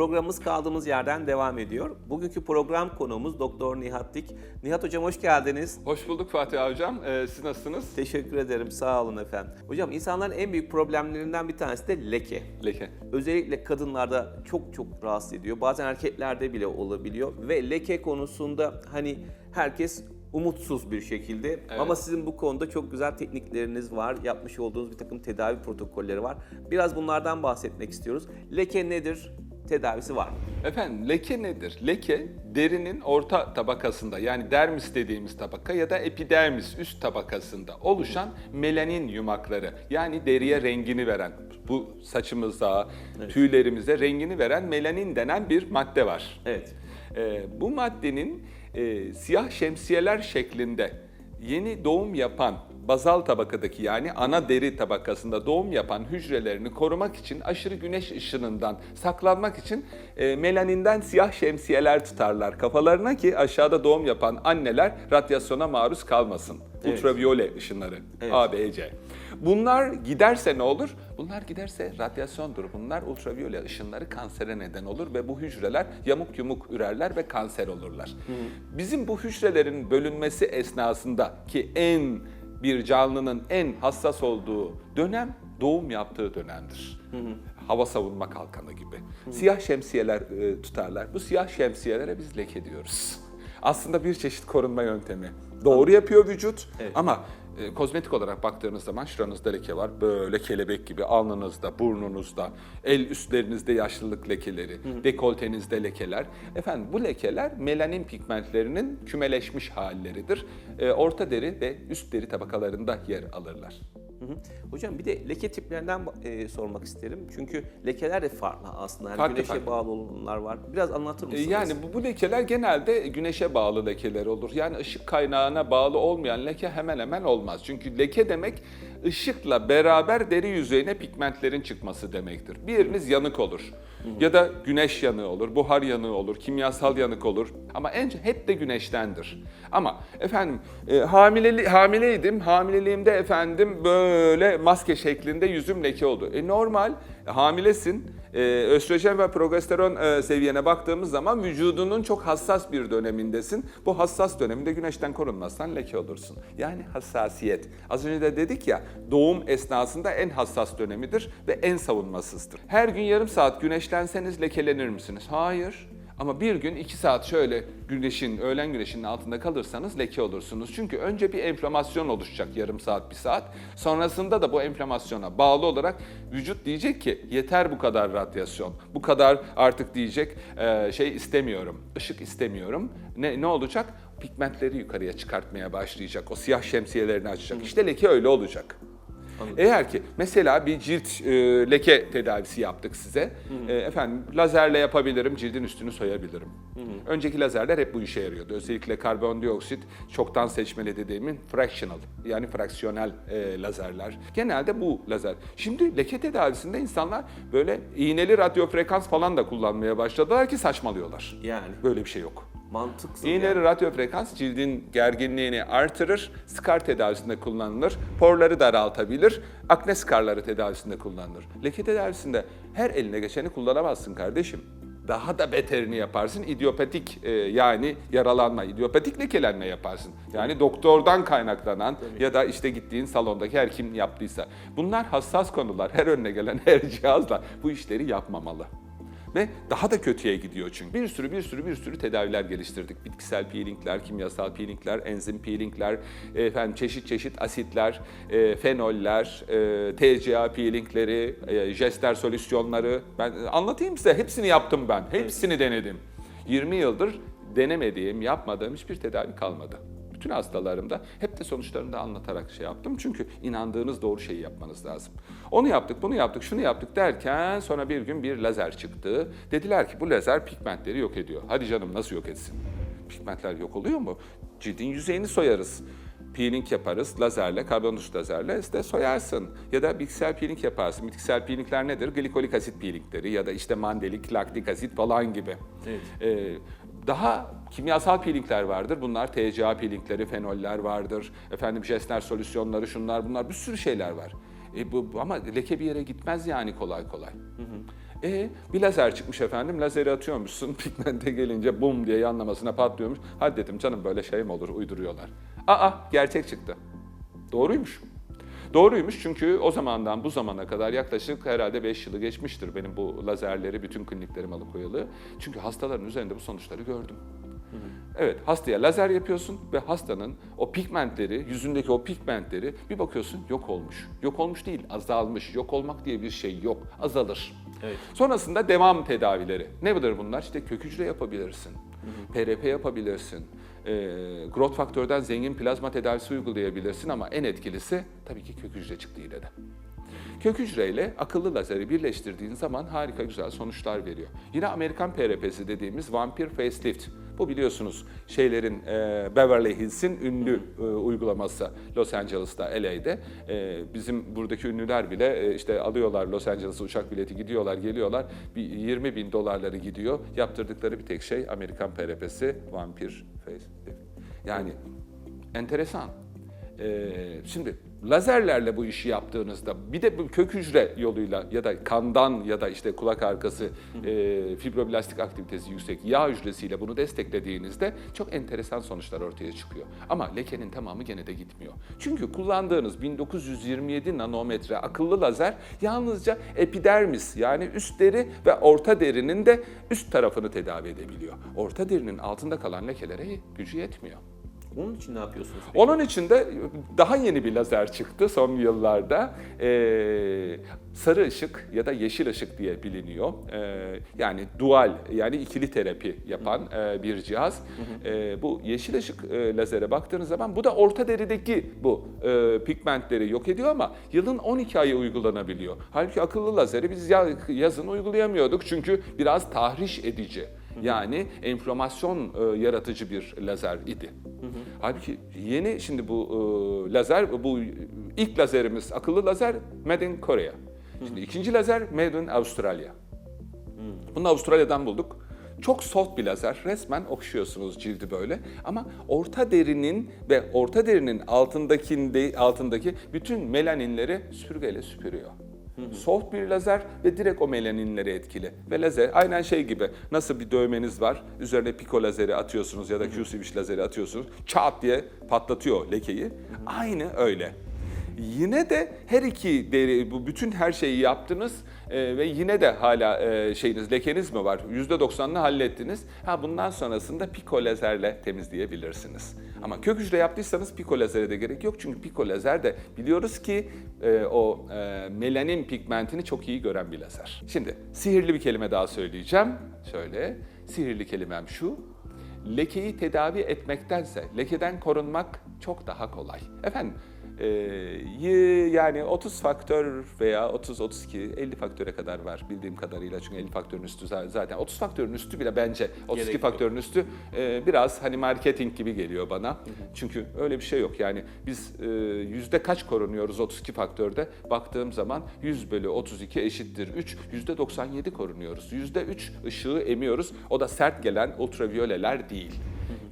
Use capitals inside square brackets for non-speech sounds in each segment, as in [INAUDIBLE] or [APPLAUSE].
Programımız kaldığımız yerden devam ediyor. Bugünkü program konuğumuz Doktor Nihat Dik. Nihat Hocam hoş geldiniz. Hoş bulduk Fatih Hocam. Ee, siz nasılsınız? Teşekkür ederim, sağ olun efendim. Hocam insanların en büyük problemlerinden bir tanesi de leke. Leke. Özellikle kadınlarda çok çok rahatsız ediyor. Bazen erkeklerde bile olabiliyor. Ve leke konusunda hani herkes umutsuz bir şekilde. Ama sizin bu konuda çok güzel teknikleriniz var. Yapmış olduğunuz bir takım tedavi protokolleri var. Biraz bunlardan bahsetmek istiyoruz. Leke nedir? Tedavisi var mı? Efendim leke nedir? Leke derinin orta tabakasında yani dermis dediğimiz tabaka ya da epidermis üst tabakasında oluşan melanin yumakları yani deriye rengini veren bu saçımıza, tüylerimize rengini veren melanin denen bir madde var. Evet. Ee, bu maddenin e, siyah şemsiyeler şeklinde yeni doğum yapan bazal tabakadaki yani ana deri tabakasında doğum yapan hücrelerini korumak için aşırı güneş ışınından saklanmak için e, melaninden siyah şemsiyeler tutarlar kafalarına ki aşağıda doğum yapan anneler radyasyona maruz kalmasın. Evet. Ultraviyole ışınları Evet. A, B, C. Bunlar giderse ne olur? Bunlar giderse radyasyondur. Bunlar ultraviyole ışınları kansere neden olur ve bu hücreler yamuk yumuk ürerler ve kanser olurlar. Bizim bu hücrelerin bölünmesi esnasında ki en bir canlının en hassas olduğu dönem doğum yaptığı dönemdir. Hava savunma kalkanı gibi. Siyah şemsiyeler e, tutarlar. Bu siyah şemsiyelere biz leke diyoruz. Aslında bir çeşit korunma yöntemi. Doğru yapıyor vücut Evet. ama e, kozmetik olarak baktığınız zaman şuranızda leke var. Böyle kelebek gibi alnınızda, burnunuzda, el üstlerinizde yaşlılık lekeleri, dekoltenizde lekeler. Efendim bu lekeler melanin pigmentlerinin kümeleşmiş halleridir. E, orta deri ve üst deri tabakalarında yer alırlar. Hı hı. Hocam bir de leke tiplerinden e, sormak isterim. Çünkü lekeler de farklı aslında. Yani Farklı, güneşe farklı. bağlı olanlar var. Biraz anlatır E, mısınız? Yani bu, bu lekeler genelde güneşe bağlı lekeler olur. Yani ışık kaynağına bağlı olmayan leke hemen hemen olmaz. Çünkü leke demek ışıkla beraber deri yüzeyine pigmentlerin çıkması demektir. Biriniz yanık olur ya da güneş yanığı olur, buhar yanığı olur, kimyasal yanık olur. Ama en hep de güneştendir. Ama efendim e, hamileli, hamileydim, hamileliğimde efendim böyle maske şeklinde yüzüm leke oldu. E normal, hamilesin. Ee, östrojen ve progesteron e, seviyene baktığımız zaman vücudunun çok hassas bir dönemindesin. Bu hassas döneminde güneşten korunmazsan leke olursun. Yani hassasiyet. Az önce de dedik ya doğum esnasında en hassas dönemidir ve en savunmasızdır. Her gün yarım saat güneşlenseniz lekelenir misiniz? Hayır. Ama bir gün iki saat şöyle güneşin, öğlen güneşinin altında kalırsanız leke olursunuz. Çünkü önce bir enflamasyon oluşacak yarım saat, bir saat. Sonrasında da bu enflamasyona bağlı olarak vücut diyecek ki yeter bu kadar radyasyon. Bu kadar artık diyecek "Ee, şey istemiyorum, ışık istemiyorum. Ne, ne olacak? Pigmentleri yukarıya çıkartmaya başlayacak. O siyah şemsiyelerini açacak. İşte leke öyle olacak. Eğer ki mesela bir cilt e, leke tedavisi yaptık size. E, efendim lazerle yapabilirim, cildin üstünü soyabilirim. Önceki lazerler hep bu işe yarıyordu. Özellikle karbondioksit çoktan seçmeli dediğimin fractional yani fraksiyonel e, lazerler. Genelde bu lazer. Şimdi leke tedavisinde insanlar böyle iğneli radyo frekans falan da kullanmaya başladılar ki saçmalıyorlar. Yani Böyle bir şey yok. Mantıksız. İğneli yani. radyo frekans cildin gerginliğini artırır, skar tedavisinde kullanılır, porları daraltabilir, akne skarları tedavisinde kullanılır. Leke tedavisinde her eline geçeni kullanamazsın kardeşim. Daha da beterini yaparsın, idiopatik e, yani yaralanma, idiopatik lekelenme yaparsın. Yani doktordan kaynaklanan ya da işte gittiğin salondaki her kim yaptıysa. Bunlar hassas konular, her önüne gelen her cihazla bu işleri yapmamalı. Ve daha da kötüye gidiyor çünkü. Bir sürü bir sürü bir sürü tedaviler geliştirdik. Bitkisel peelingler, kimyasal peelingler, enzim peelingler, e, efendim çeşit çeşit asitler, e, fenoller, e, TCA peelingleri, e, jester solüsyonları. Ben anlatayım size hepsini yaptım ben. Hepsini denedim. 20 yıldır denemediğim, yapmadığım hiçbir tedavi kalmadı. Bütün hastalarımda hep de sonuçlarını da anlatarak şey yaptım. Çünkü inandığınız doğru şeyi yapmanız lazım. Onu yaptık, bunu yaptık, şunu yaptık derken sonra bir gün bir lazer çıktı. Dediler ki bu lazer pigmentleri yok ediyor. Hadi canım nasıl yok etsin? Pigmentler yok oluyor mu? Cildin yüzeyini soyarız. Peeling yaparız lazerle, karbondioksit lazerle işte soyarsın. Ya da bitkisel peeling yaparsın. Bitkisel peelingler nedir? Glikolik asit peelingleri ya da işte mandelik, laktik asit falan gibi. Evet. Ee, daha kimyasal peelingler vardır. Bunlar TCA peelingleri, fenoller vardır. Efendim jestler solüsyonları, şunlar bunlar bir sürü şeyler var. E bu, ama leke bir yere gitmez yani kolay kolay. E bir lazer çıkmış efendim. Lazeri atıyormuşsun. [LAUGHS] Pigmente gelince bum diye yanlamasına patlıyormuş. Hadi dedim canım böyle şey mi olur uyduruyorlar. Aa gerçek çıktı. Doğruymuş. Doğruymuş çünkü o zamandan bu zamana kadar yaklaşık herhalde 5 yılı geçmiştir benim bu lazerleri bütün kliniklerim alıkoyalı. Çünkü hastaların üzerinde bu sonuçları gördüm. Evet, hastaya lazer yapıyorsun ve hastanın o pigmentleri, yüzündeki o pigmentleri bir bakıyorsun yok olmuş. Yok olmuş değil, azalmış. Yok olmak diye bir şey yok, azalır. Evet. Sonrasında devam tedavileri. Nedir bunlar? İşte kök hücre yapabilirsin, PRP yapabilirsin, e, growth faktörden zengin plazma tedavisi uygulayabilirsin ama en etkilisi tabii ki kök hücre çıktı yine de. Kök hücreyle akıllı lazeri birleştirdiğin zaman harika güzel sonuçlar veriyor. Yine Amerikan PRP'si dediğimiz vampir facelift. Bu biliyorsunuz şeylerin e, Beverly Hills'in ünlü e, uygulaması Los Angeles'ta, LA'de. E, bizim buradaki ünlüler bile e, işte alıyorlar Los Angeles'a uçak bileti gidiyorlar, geliyorlar. Bir 20 bin dolarları gidiyor. Yaptırdıkları bir tek şey Amerikan PRP'si vampir facelift. Yani enteresan. Ee, şimdi lazerlerle bu işi yaptığınızda bir de bu kök hücre yoluyla ya da kandan ya da işte kulak arkası e, fibroblastik aktivitesi yüksek yağ hücresiyle bunu desteklediğinizde çok enteresan sonuçlar ortaya çıkıyor. Ama lekenin tamamı gene de gitmiyor. Çünkü kullandığınız 1927 nanometre akıllı lazer yalnızca epidermis yani üst deri ve orta derinin de üst tarafını tedavi edebiliyor. Orta derinin altında kalan lekelere gücü yetmiyor. Onun için ne yapıyorsunuz? peki? Onun için de daha yeni bir lazer çıktı son yıllarda. Ee, sarı ışık ya da yeşil ışık diye biliniyor. Ee, yani dual yani ikili terapi yapan e, bir cihaz. Ee, bu yeşil ışık e, lazere baktığınız zaman bu da orta derideki bu e, pigmentleri yok ediyor ama yılın 12 ayı uygulanabiliyor. Halbuki akıllı lazeri biz ya- yazın uygulayamıyorduk çünkü biraz tahriş edici. Yani enflamasyon e, yaratıcı bir lazer idi. Halbuki yeni şimdi bu e, lazer, bu ilk lazerimiz akıllı lazer Made in Korea. Şimdi ikinci lazer Made in Australia. Bunu Avustralya'dan bulduk. Çok soft bir lazer. Resmen okşuyorsunuz cildi böyle. Ama orta derinin ve orta derinin altındaki altındaki bütün melaninleri sürgeyle süpürüyor. Soft bir lazer ve direkt o melaninleri etkili. Ve lazer aynen şey gibi nasıl bir dövmeniz var üzerine piko lazeri atıyorsunuz ya da Q-switch lazeri atıyorsunuz çat diye patlatıyor lekeyi. Aynı öyle. Yine de her iki deri, bu bütün her şeyi yaptınız e, ve yine de hala e, şeyiniz, lekeniz mi var? %90'ını hallettiniz. Ha bundan sonrasında piko lazerle temizleyebilirsiniz. Ama kök hücre yaptıysanız piko lazere de gerek yok. Çünkü piko lazer de biliyoruz ki e, o e, melanin pigmentini çok iyi gören bir lazer. Şimdi sihirli bir kelime daha söyleyeceğim. Şöyle, sihirli kelimem şu. Lekeyi tedavi etmektense lekeden korunmak çok daha kolay. Efendim yani 30 faktör veya 30 32 50 faktöre kadar var bildiğim kadarıyla çünkü 50 faktörün üstü za- zaten 30 faktörün üstü bile bence 32 Gerek yok. faktörün üstü e, biraz hani marketing gibi geliyor bana. Çünkü öyle bir şey yok. Yani biz e, yüzde kaç korunuyoruz 32 faktörde? Baktığım zaman 100 bölü 32 eşittir 3. Yüzde 97 korunuyoruz. Yüzde 3 ışığı emiyoruz. O da sert gelen ultraviyoleler değil.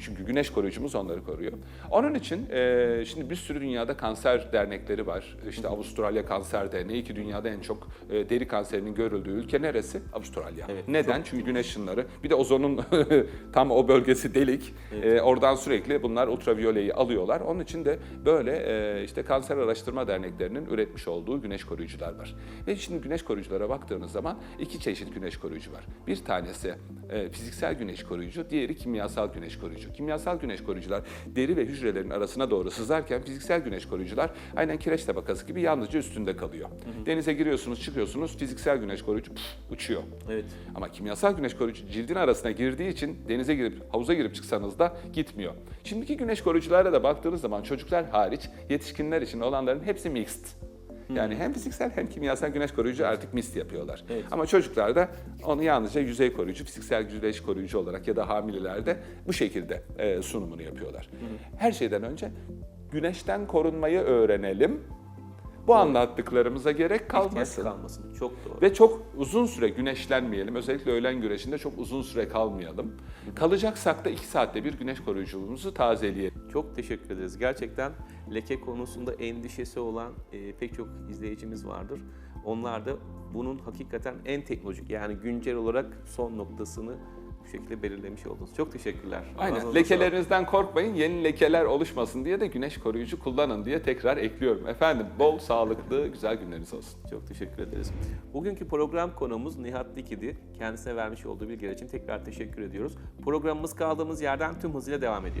Çünkü güneş koruyucumuz onları koruyor. Onun için e, şimdi bir sürü dünyada kanser dernekleri var. İşte Avustralya Kanser Derneği ki dünyada en çok e, deri kanserinin görüldüğü ülke neresi? Avustralya. Evet, Neden? Çünkü güneş ışınları. Bir de ozonun [LAUGHS] tam o bölgesi delik. E, oradan sürekli bunlar ultraviyoleyi alıyorlar. Onun için de böyle e, işte kanser araştırma derneklerinin üretmiş olduğu güneş koruyucular var. Ve şimdi güneş koruyuculara baktığınız zaman iki çeşit güneş koruyucu var. Bir tanesi e, fiziksel güneş koruyucu, diğeri kimyasal güneş koruyucu. Kimyasal güneş koruyucular deri ve hücrelerin arasına doğru sızarken fiziksel güneş koruyucular aynen kireç tabakası gibi yalnızca üstünde kalıyor. Denize giriyorsunuz, çıkıyorsunuz, fiziksel güneş koruyucu püf, uçuyor. Evet. Ama kimyasal güneş koruyucu cildin arasına girdiği için denize girip havuza girip çıksanız da gitmiyor. Şimdiki güneş koruyuculara da baktığınız zaman çocuklar hariç yetişkinler için olanların hepsi mixed. Yani hem fiziksel hem kimyasal güneş koruyucu artık mist yapıyorlar. Evet. Ama çocuklarda onu yalnızca yüzey koruyucu, fiziksel güneş koruyucu olarak ya da hamilelerde bu şekilde e, sunumunu yapıyorlar. Her şeyden önce güneşten korunmayı öğrenelim. Bu anlattıklarımıza gerek İhtiyaç kalmasın. kalmasın. Çok doğru. Ve çok uzun süre güneşlenmeyelim. Özellikle öğlen güneşinde çok uzun süre kalmayalım. Kalacaksak da 2 saatte bir güneş koruyuculuğumuzu tazeleyelim. Çok teşekkür ederiz. Gerçekten leke konusunda endişesi olan e, pek çok izleyicimiz vardır. Onlar da bunun hakikaten en teknolojik yani güncel olarak son noktasını şekilde belirlemiş oldunuz. Çok teşekkürler. Aynen. Lekelerinizden korkmayın. Yeni lekeler oluşmasın diye de güneş koruyucu kullanın diye tekrar ekliyorum. Efendim bol sağlıklı güzel günleriniz olsun. Çok teşekkür ederiz. Bugünkü program konuğumuz Nihat Diki'di. Kendisine vermiş olduğu bilgiler için tekrar teşekkür ediyoruz. Programımız kaldığımız yerden tüm hızıyla devam ediyor.